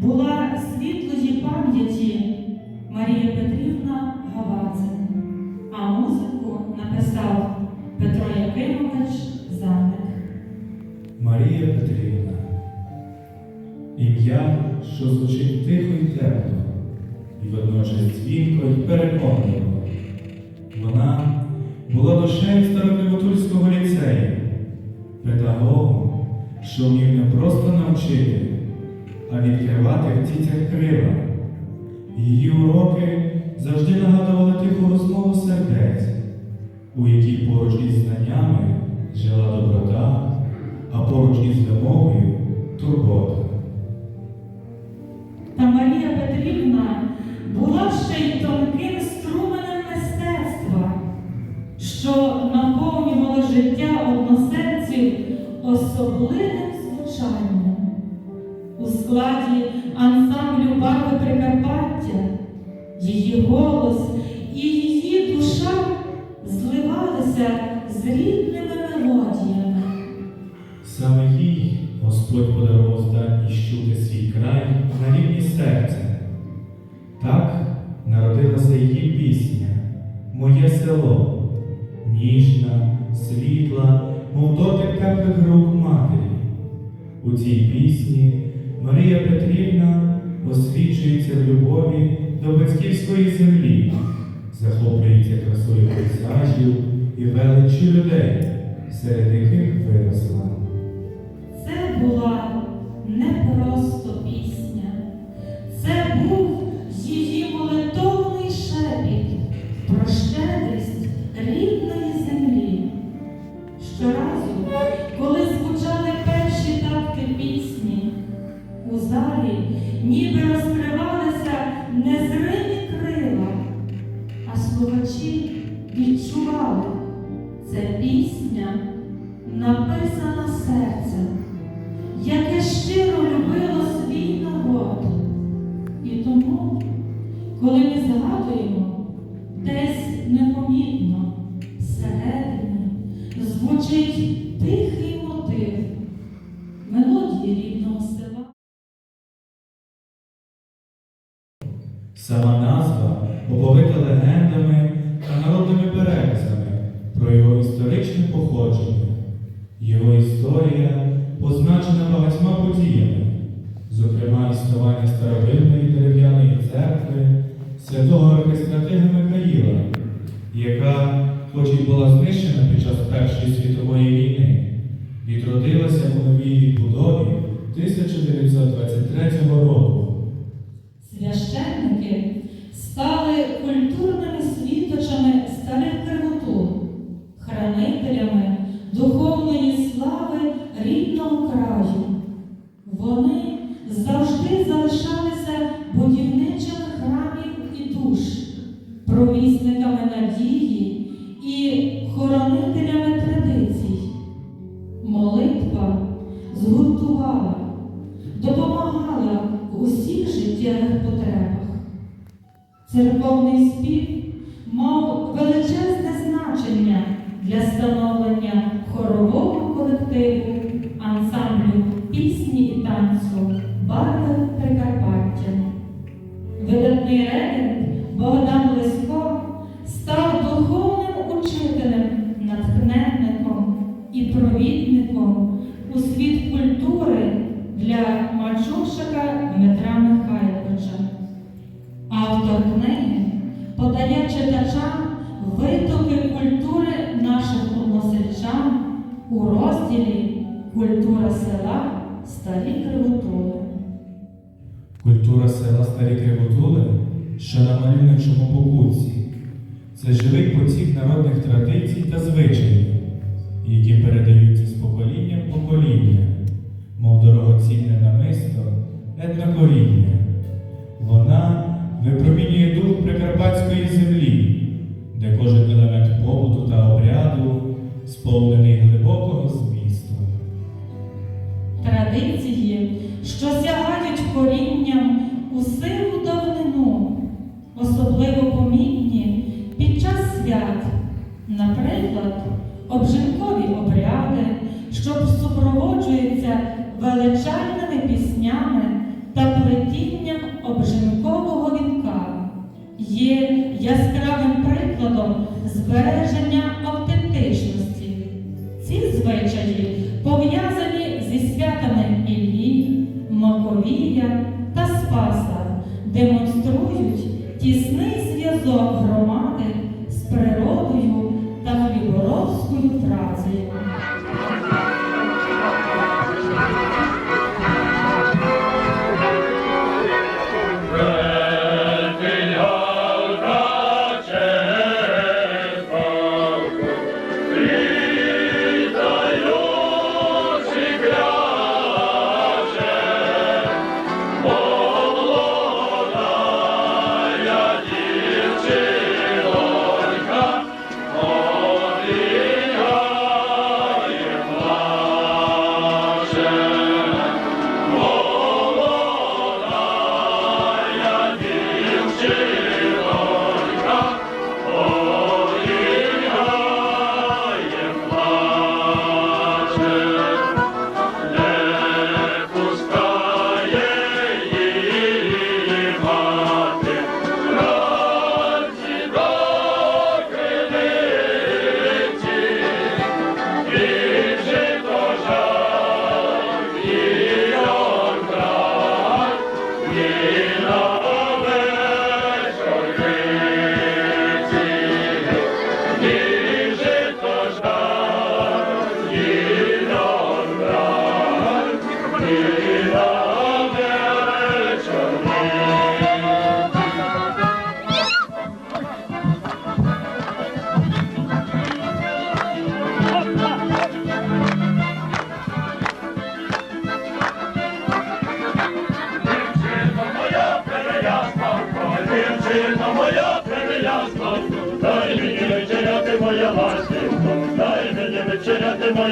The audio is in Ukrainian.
була світлої пам'яті Марія Петрівна Гавацин, а музику написав Петро Якимович Заник. Марія Петрівна. Ім'я, що звучить тихо і тепло, і водночас дзвінко й переконливо. Вона була душею Старокривотульського ліцею, педагогом, що вмів не просто навчити, а відкривати в дітях крила. Її уроки завжди нагадували тиху розмову сердець, у якій поруч із знаннями жила доброта, а поруч із вимовою турбота. Та Марія Петрівна була ще й тонким струменем мистецтва, що наповнювало життя односельців особливим звучанням. Складі ансамблю барви Прикарпаття її голос і її душа зливалися з рідними мелодіями. Саме їй Господь подарував здатність чути свій край на рівні серця. Так народилася її пісня Моє село, ніжна, світла, мов дотик теплих рук матері. У цій пісні Марія Петрівна освічується в любові до батьківської землі, захоплюється красою пейзажів і величі людей, серед яких виросла. Написана серцем, яке щиро любило свій народ. І тому, коли ми згадуємо, десь непомітно всередині звучить тихий мотив мелодії рідного села. Сама була знищена під час Першої світової війни, відродилася у новій відбудові 1923 року. Священники стали культурними світочами старих кривотур, хранителями духовної слави рідного краю. Вони завжди залишалися будівничими Церковний спів мав величезне значення для становлення хорового колективу, ансамблю пісні і танцю Барви Прикарпаття. Видатний регент Богдан Лисько став духовним учителем, натхненником і провідником села Старі Кривотули. Культура села Старі Кривотули, що на мальовничому покутці, це живий потік народних традицій та звичаїв, які передаються з покоління в покоління, мов дорогоцінне намисто, етнокоріння. Вона випромінює дух прикарпатської землі, де кожен традиції, що сягають корінням у силу давнину, особливо помітні під час свят, наприклад, обжинкові обряди, що супроводжуються величальними піснями та плетінням обжинкового вінка, є яскравим прикладом збереження. Святами Іллі, Маковія та Спаса, демонструють тісний зв'язок громади з природою та хліборовською працею. прив'язка, дай мені вечеряти моя ластівка, дай мені вечеряти моя